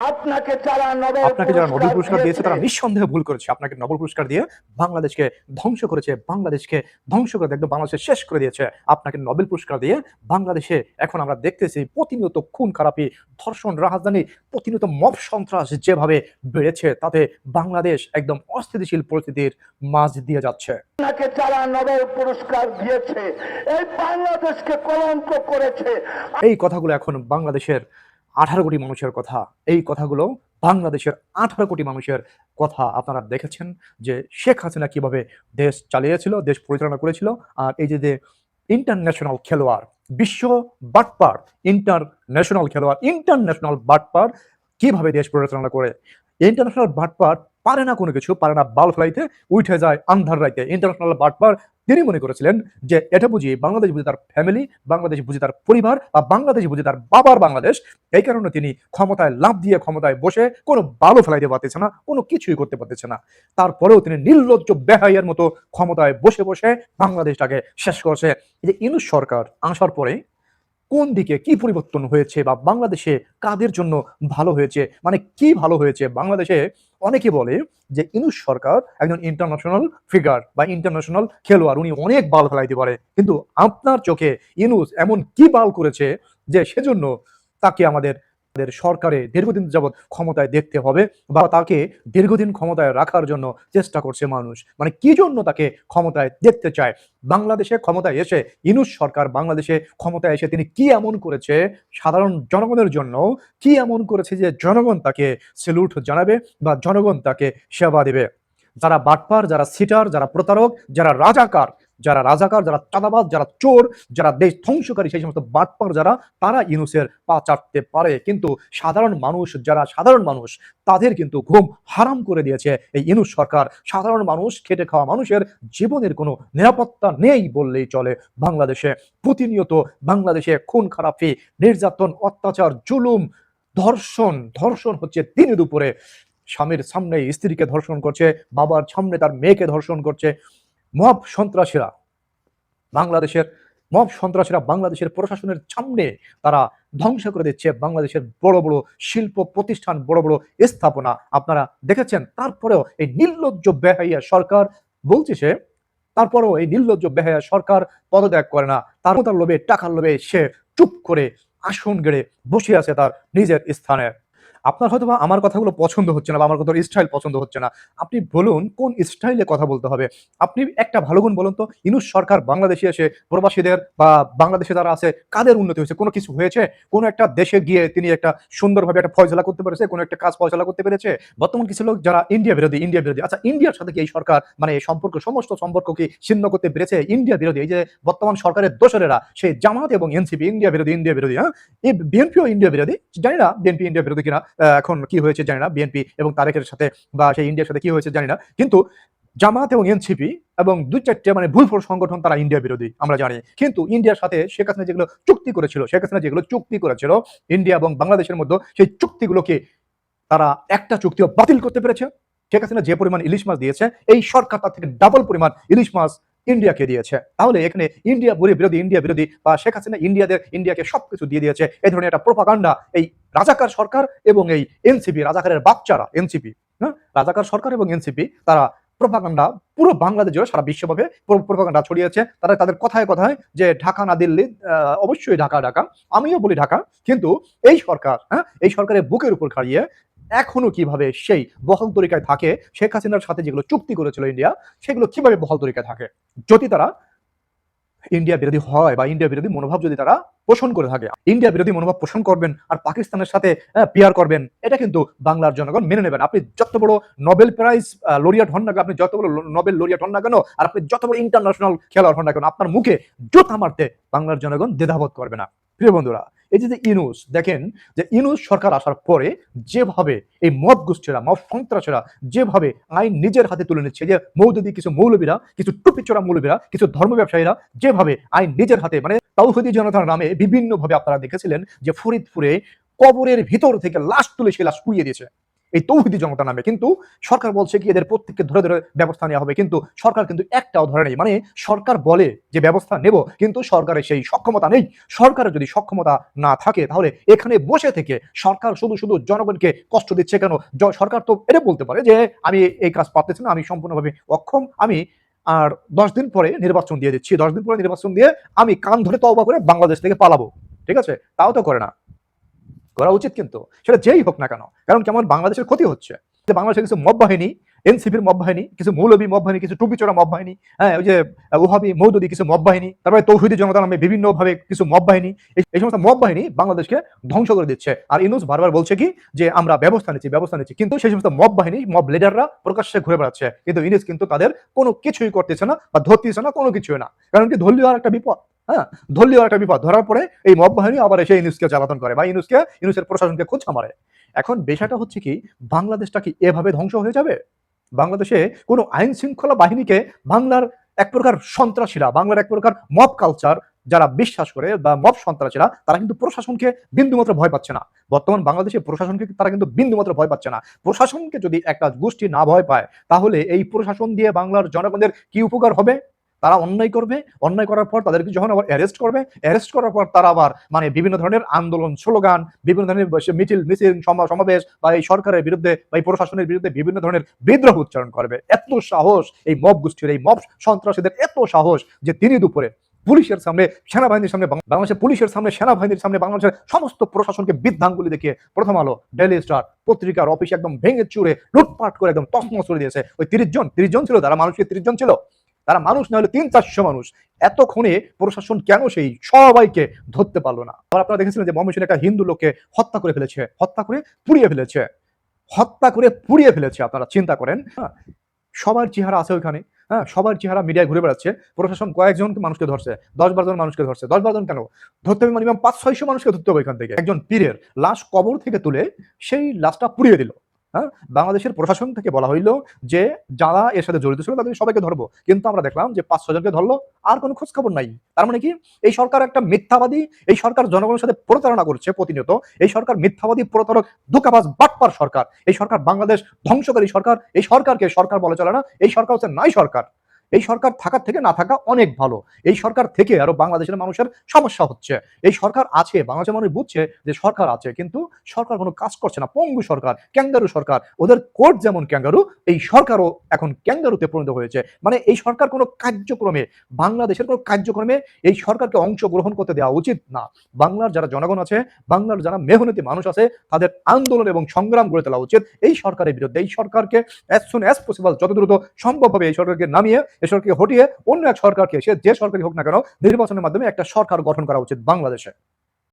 আপনাকে যারা নোবেল আপনাকে যারা নোবেল পুরস্কার দিয়েছে তারা নিঃসন্দেহে ভুল করেছে। আপনাকে নোবেল পুরস্কার দিয়ে বাংলাদেশকে ধ্বংস করেছে বাংলাদেশকে ধ্বংস করে একদম বাংলাদেশে শেষ করে দিয়েছে। আপনাকে নোবেল পুরস্কার দিয়ে বাংলাদেশে এখন আমরা দেখতেছি প্রতিনিয়ত খুন খারাপি ধর্ষণ রাজধানী প্রতিনিয়ত মব সন্ত্রাস যেভাবে বেড়েছে তাতে বাংলাদেশ একদম অস্থিতিশীল পরিস্থিতির মাঝ দিয়ে যাচ্ছে। আপনাকে যারা নোবেল পুরস্কার দিয়েছে এই বাংলাদেশকে কলঙ্ক করেছে। এই কথাগুলো এখন বাংলাদেশের আঠারো কোটি মানুষের কথা। এই কথাগুলো বাংলাদেশের আঠারো কোটি মানুষের কথা আপনারা দেখেছেন যে শেখ হাসিনা কীভাবে দেশ চালিয়েছিল, দেশ পরিচালনা করেছিল, আর এই যে যে ইন্টারন্যাশনাল খেলোয়াড়, বিশ্ব বাটপার ইন্টারন্যাশনাল খেলোয়াড় ইন্টারন্যাশনাল বাটপার কীভাবে দেশ পরিচালনা করে? ইন্টারন্যাশনাল বাটপার পারে না কোনো কিছু, পারে না বাল ফ্লাইতে উঠে যায় আন্ধার রাইতে। ইন্টারন্যাশনাল বাটপার তিনি মনে করেছিলেন যে এটা বুঝি বাংলাদেশ বুঝি তার ফ্যামিলি বাংলাদেশ বুঝি তার পরিবার বা বাংলাদেশ বুঝি তার বাবার বাংলাদেশ, এই কারণে তিনি ক্ষমতায় লাভ দিয়ে ক্ষমতায় বসে কোনো বালো ফেলাইতে পারতেছে না, কোনো কিছুই করতে পারতেছে না। তারপরেও তিনি নির্লজ্জ বেহাইয়ের মতো ক্ষমতায় বসে বসে বাংলাদেশটাকে শেষ করছে। এই যে ইনুস সরকার আসার পরে কোন দিকে কি পরিবর্তন হয়েছে বা বাংলাদেশে কাদের জন্য ভালো হয়েছে? মানে কি ভালো হয়েছে? বাংলাদেশে অনেকে বলে যে ইনুস সরকার একজন ইন্টারন্যাশনাল ফিগার বা ইন্টারন্যাশনাল খেলোয়াড়, উনি অনেক বাল ফেলাইতে পারে। কিন্তু আপনার চোখে ইনুস এমন কি বাল করেছে যে সেজন্য তাকে আমাদের আমাদের সরকারে দীর্ঘদিন যাবৎ ক্ষমতায় দেখতে হবে বা তাকে দীর্ঘদিন ক্ষমতায় রাখার জন্য চেষ্টা করছে মানুষ। মানে কি জন্য তাকে ক্ষমতায় দেখতে চায়? বাংলাদেশে ক্ষমতায় এসে ইনুস সরকার বাংলাদেশে ক্ষমতায় এসে তিনি কি এমন করেছে? সাধারণ জনগণের জন্য কি এমন করেছে যে জনগণ তাকে সেলুট জানাবে বা জনগণ তাকে সেবা দেবে? যারা বাটপার, যারা সিটার যারা প্রতারক, যারা রাজাকার যারা রাজাকার, যারা চাঁদাবাজ, যারা চোর, যারা দেশ ধ্বংসকারী, সেই সমস্ত বাটপার যারা, তারা ইনুসের পা চাটতে পারে। কিন্তু সাধারণ মানুষ, যারা সাধারণ মানুষ, তাদের কিন্তু ঘুম হারাম করে দিয়েছে এই ইনুস সরকার। সাধারণ মানুষ, খেটে খাওয়া মানুষের জীবনের কোনো নিরাপত্তা নেই বললেই চলে বাংলাদেশে। প্রতিনিয়ত বাংলাদেশে খুন, খারাপি, নির্যাতন, অত্যাচার, জুলুম, ধর্ষণ ধর্ষণ হচ্ছে দিনে দুপুরে স্বামীর সামনে স্ত্রীকে ধর্ষণ করছে, বাবার সামনে তার মেয়েকে ধর্ষণ করছে। মব সন্ত্রাসীরা, বাংলাদেশের মব সন্ত্রাসীরা বাংলাদেশের প্রশাসনের সামনে তারা ধ্বংস করে দিচ্ছে। বাংলাদেশের বড় বড় শিল্প প্রতিষ্ঠান, বড় বড় স্থাপনা। আপনারা দেখেছেন, তারপরেও এই নির্লজ্জ বেহাইয়া সরকার বলছে সে, তারপরেও এই নির্লজ্জ বেহাইয়া সরকার পদত্যাগ করে না। তার তার লোভে, টাকার লোভে সে চুপ করে আসন গেড়ে বসে আছে তার নিজের স্থানে। আপনার হয়তো বা আমার কথাগুলো পছন্দ হচ্ছে না বা আমার কথা স্টাইল পছন্দ হচ্ছে না। আপনি বলুন, কোন স্টাইলে কথা বলতে হবে? আপনি একটা ভালো গুণ বলুন তো, ইনুস সরকার বাংলাদেশে এসে প্রবাসীদের বা বাংলাদেশে যারা আছে, কাদের উন্নতি হয়েছে? কোনো কিছু হয়েছে? কোনো একটা দেশে গিয়ে তিনি একটা সুন্দরভাবে একটা ফয়সলা করতে পেরেছে? কোনো একটা কাজ ফয়সলা করতে পেরেছে? বর্তমান কিছু লোক যারা ইন্ডিয়া বিরোধী ইন্ডিয়া বিরোধী আচ্ছা ইন্ডিয়ার সাথে কি এই সরকার মানে এই সম্পর্ক, সমস্ত সম্পর্ক কি ছিন্ন করতে পেরেছে? ইন্ডিয়া বিরোধী, এই যে বর্তমান সরকারের দোসরেরা, সেই জামাত এবং এনসিপি ইন্ডিয়া বিরোধী ইন্ডিয়া বিরোধী হ্যাঁ? এই বিএনপিও ইন্ডিয়া বিরোধী, জানি না বিএনপি ইন্ডিয়া বিরোধী কিনা। এখন কি হয়েছে জানি না বিএনপি এবং তারেকের সাথে বা সেই ইন্ডিয়ার সাথে কি হয়েছে জানি না, কিন্তু জামাত এবং এনসিপি এবং দুই চারটে মানে ভুলফল সংগঠন তারা ইন্ডিয়া বিরোধী, আমরা জানি। কিন্তু ইন্ডিয়ার সাথে শেখ হাসিনা যেগুলো চুক্তি করেছিল, শেখ হাসিনা যেগুলো চুক্তি করেছিল ইন্ডিয়া এবং বাংলাদেশের মধ্যে সেই চুক্তিগুলোকে তারা একটা চুক্তিও বাতিল করতে পেরেছে। শেখ হাসিনা যে পরিমাণ ইলিশ মাছ দিয়েছে, এই সরকার তার থেকে ডাবল পরিমাণ ইলিশ মাছ ইন্ডিয়াকে দিয়েছে। তাহলে এখানে ইন্ডিয়া বলি বিরোধী, ইন্ডিয়া বিরোধী বা শেখ হাসিনা ইন্ডিয়াদের, ইন্ডিয়াকে সবকিছু দিয়ে দিয়েছে। এই ধরনের একটা প্রোপাগান্ডা এই রাজাকার সরকার এবং এই এনসিপি রাজাকারের বাচ্চারা এনসিপি হ্যাঁ? রাজাকার সরকার এবং এনসিপি তারা প্রোপাগান্ডা পুরো বাংলাদেশ জুড়ে, সারা বিশ্বভাবে প্রোপাগান্ডা ছড়িয়েছে। তারা তাদের কথায় কথায় যে ঢাকা না দিল্লি অবশ্যই ঢাকা ঢাকা। আমিও বলি ঢাকা। কিন্তু এই সরকার হ্যাঁ? এই সরকারের বুকের উপর খাড়িয়ে এখনও কীভাবে সেই বহাল তরিকায় থাকে? শেখ হাসিনার সাথে যেগুলো চুক্তি করেছিল ইন্ডিয়া, সেগুলো কীভাবে বহাল তরিকায় থাকে? যদি তারা ইন্ডিয়া বিরোধী হয় বা ইন্ডিয়া বিরোধী মনোভাব যদি তারা পোষণ করে থাকে, ইন্ডিয়া বিরোধী মনোভাব পোষণ করবেন আর পাকিস্তানের সাথে পিয়ার করবেন, এটা কিন্তু বাংলার জনগণ মেনে নেবেন। আপনি যত বড় নোবেল প্রাইজ লরিয়াট হন না কেন, আপনি যত বড় নোবেল লরিয়াট হন না কেন, আর আপনি যত বড় ইন্টারন্যাশনাল খেলোয়াড় হন না কেন, আপনার মুখে জোতা মারতে বাংলার জনগণ দ্বিধাবোধ করবে না। প্রিয় বন্ধুরা এই যে যে ইনুস, দেখেন যে ইনুস সরকার আসার পরে যেভাবে এই মব গোষ্ঠীরা মব সন্ত্রাসীরা যেভাবে আইন নিজের হাতে তুলে নিচ্ছে যে মৌদুদি কিছু মৌলবীরা, কিছু টুপি টুপিচোরা মৌলবীরা, কিছু ধর্ম ব্যবসায়ীরা যেভাবে আইন নিজের হাতে মানে তাওহিদি জনতার নামে বিভিন্নভাবে আপনারা দেখেছিলেন যে ফরিদপুরে কবরের ভিতর থেকে লাশ তুলে সে লাশ কুইয়ে দিয়েছে। এই তৌহিদি জনতা নামে। কিন্তু সরকার বলছে কি, এদের প্রত্যেককে ধরে ধরে ব্যবস্থা নেওয়া হবে। কিন্তু সরকার কিন্তু একটাও ধরে নেই। মানে সরকার বলে যে ব্যবস্থা নেব, কিন্তু সরকারের সেই সক্ষমতা নেই। সরকারের যদি সক্ষমতা না থাকে, তাহলে এখানে বসে থেকে সরকার শুধু শুধু জনগণকে কষ্ট দিচ্ছে কেন? সরকার তো এটা বলতে পারে যে, আমি এই কাজ পারতেছি না, আমি সম্পূর্ণভাবে অক্ষম। আমি আর দশ দিন পরে নির্বাচন দিয়ে দিচ্ছি। দশ দিন পরে নির্বাচন দিয়ে আমি কান ধরে তওবা করে বাংলাদেশ থেকে পালাবো। ঠিক আছে? তাও তো করে না। করা উচিত কিন্তু। সেটা যেই হোক না কেন, কারণ কেমন বাংলাদেশের ক্ষতি হচ্ছে। যে বাংলাদেশের কিছু মব বাহিনী, এনসিপির মব বাহিনী, কিছু মৌলবী মব বাহিনী, কিছু টুপিচোরা মব বাহিনী হ্যাঁ ওই যে ওহাবি মৌদুদি কিছু মব বাহিনী, তারপরে তৌহিদি জনতা নামে বিভিন্ন ভাবে কিছু মব বাহিনী এই সমস্ত মব বাহিনী বাংলাদেশকে ধ্বংস করে দিচ্ছে। আর ইনুস বারবার বলছে কি, যে আমরা ব্যবস্থা নিচ্ছি ব্যবস্থা নিচ্ছি, কিন্তু সেই সমস্ত মব বাহিনী, মব লিডাররা প্রকাশ্যে ঘুরে বেড়াচ্ছে। কিন্তু ইনুস কিন্তু তাদের কোনো কিছুই করতেছে না বা ধরতেছে না কোনো কিছুই না। কারণ কি ধরলেও আর একটা বিপদ। হ্যাঁ ধরলেও একটা বিপদ। ধরার পরে এই মব বাহিনী আবার এসে ইনুসকে জ্বালাতন করে বা ইনুসকে, ইনুসের প্রশাসনকে খোঁচা মারে এখন বিষয়টা হচ্ছে কি, বাংলাদেশটা কি এভাবে ধ্বংস হয়ে যাবে? বাংলাদেশে কোনো আইন শৃঙ্খলা বাহিনীকে বাংলার এক প্রকার সন্ত্রাসীরা, বাংলার এক প্রকার মব কালচার যারা বিশ্বাস করে বা মব সন্ত্রাসীরা, তারা কিন্তু প্রশাসনকে বিন্দুমাত্র ভয় পাচ্ছে না। বর্তমান বাংলাদেশে প্রশাসনকে তারা কিন্তু বিন্দুমাত্র ভয় পাচ্ছে না। প্রশাসনকে যদি একটা গোষ্ঠী না ভয় পায়, তাহলে এই প্রশাসন দিয়ে বাংলার জনগণের কি উপকার হবে? তারা অন্যায় করবে, অন্যায় করার পর তাদেরকে যখন আবার অ্যারেস্ট করবে অ্যারেস্ট করার পর তারা আবার মানে বিভিন্ন ধরনের আন্দোলন, স্লোগান, বিভিন্ন ধরনের মিছিল মিছিল সমাবেশ বা এই সরকারের বিরুদ্ধে বা এই প্রশাসনের বিরুদ্ধে বিভিন্ন ধরনের বিদ্রোহ উচ্চারণ করবে। এত সাহস এই মব গোষ্ঠীর, এই মব সন্ত্রাসীদের এত সাহস যে তিনি দুপুরে পুলিশের সামনে, সেনাবাহিনীর সামনে বাংলাদেশের পুলিশের সামনে, সেনাবাহিনীর সামনে বাংলাদেশের সমস্ত প্রশাসনকে বিদ্যাঙ্গুলি দেখিয়ে প্রথম আলো ডেলি স্টার পত্রিকার অফিস একদম ভেঙে চুরে লুটপাট করে একদম তসমস করে দিয়েছে। ওই তিরিশ জন তিরিশ জন ছিল তারা মানুষকে তিরিশ জন ছিল। তারা মানুষ না হলে তিন চারশো মানুষ। এতক্ষণে প্রশাসন কেন সেই সবাইকে ধরতে পারল না? আবার আপনারা দেখেছিলেন যে মহমিশন একটা হিন্দু লোককে হত্যা করে ফেলেছে, হত্যা করে পুড়িয়ে ফেলেছে, হত্যা করে পুড়িয়ে ফেলেছে, আপনারা চিন্তা করেন। হ্যাঁ সবার চেহারা আছে ওইখানে। হ্যাঁ সবার চেহারা মিডিয়ায় ঘুরে বেড়াচ্ছে। প্রশাসন কয়েকজন মানুষকে ধরছে দশ বারো জন মানুষকে ধরছে। দশ বারো জন কেন? ধরতে হবে মিনিমাম পাঁচ ছয়শো মানুষকে ধরতে হবে এখান থেকে। একজন পীরের লাশ কবর থেকে তুলে সেই লাশটা পুড়িয়ে দিল। হ্যাঁ? বাংলাদেশের প্রশাসন থেকে বলা হইল যে, যারা এর সাথে জড়িত ছিল তাদের সবাইকে ধরবো। কিন্তু আমরা দেখলাম যে পাঁচ ছজনকে ধরলো, আর কোনো খোঁজ খবর নাই। তার মানে কি? এই সরকার একটা মিথ্যাবাদী, এই সরকার জনগণের সাথে প্রতারণা করছে প্রতিনিয়ত। এই সরকার মিথ্যাবাদী, প্রতারক দুকাবাজ বাটপার সরকার। এই সরকার বাংলাদেশ ধ্বংসকারী সরকার। এই সরকারকে সরকার বলে চলে না। এই সরকার হচ্ছে নাই সরকার। এই সরকার থাকার থেকে না থাকা অনেক ভালো। এই সরকার থেকে আরও বাংলাদেশের মানুষের সমস্যা হচ্ছে। এই সরকার আছে, বাংলাদেশের মানুষ বুঝছে যে সরকার আছে, কিন্তু সরকার কোনো কাজ করছে না। পঙ্গু সরকার, ক্যাঙ্গারু সরকার, ওদের কোর্ট যেমন ক্যাঙ্গারু, এই সরকারও এখন ক্যাঙ্গারুতে পরিণত হয়েছে। মানে এই সরকার কোনো কার্যক্রমে, বাংলাদেশের কোনো কার্যক্রমে এই সরকারকে অংশগ্রহণ করতে দেওয়া উচিত না। বাংলার যারা জনগণ আছে, বাংলার যারা মেহনতি মানুষ আছে, তাদের আন্দোলন এবং সংগ্রাম গড়ে তোলা উচিত। এই সরকারের বিরুদ্ধে, এই সরকারকে অ্যাজ সুন অ্যাজ পসিবল যত দ্রুত সম্ভব হবে এই সরকারকে নামিয়ে এই সরকারকে হটিয়ে অন্য এক সরকারকে, সে যে সরকারই হোক না কেন, নির্বাচনের মাধ্যমে একটা সরকার গঠন করা উচিত বাংলাদেশে।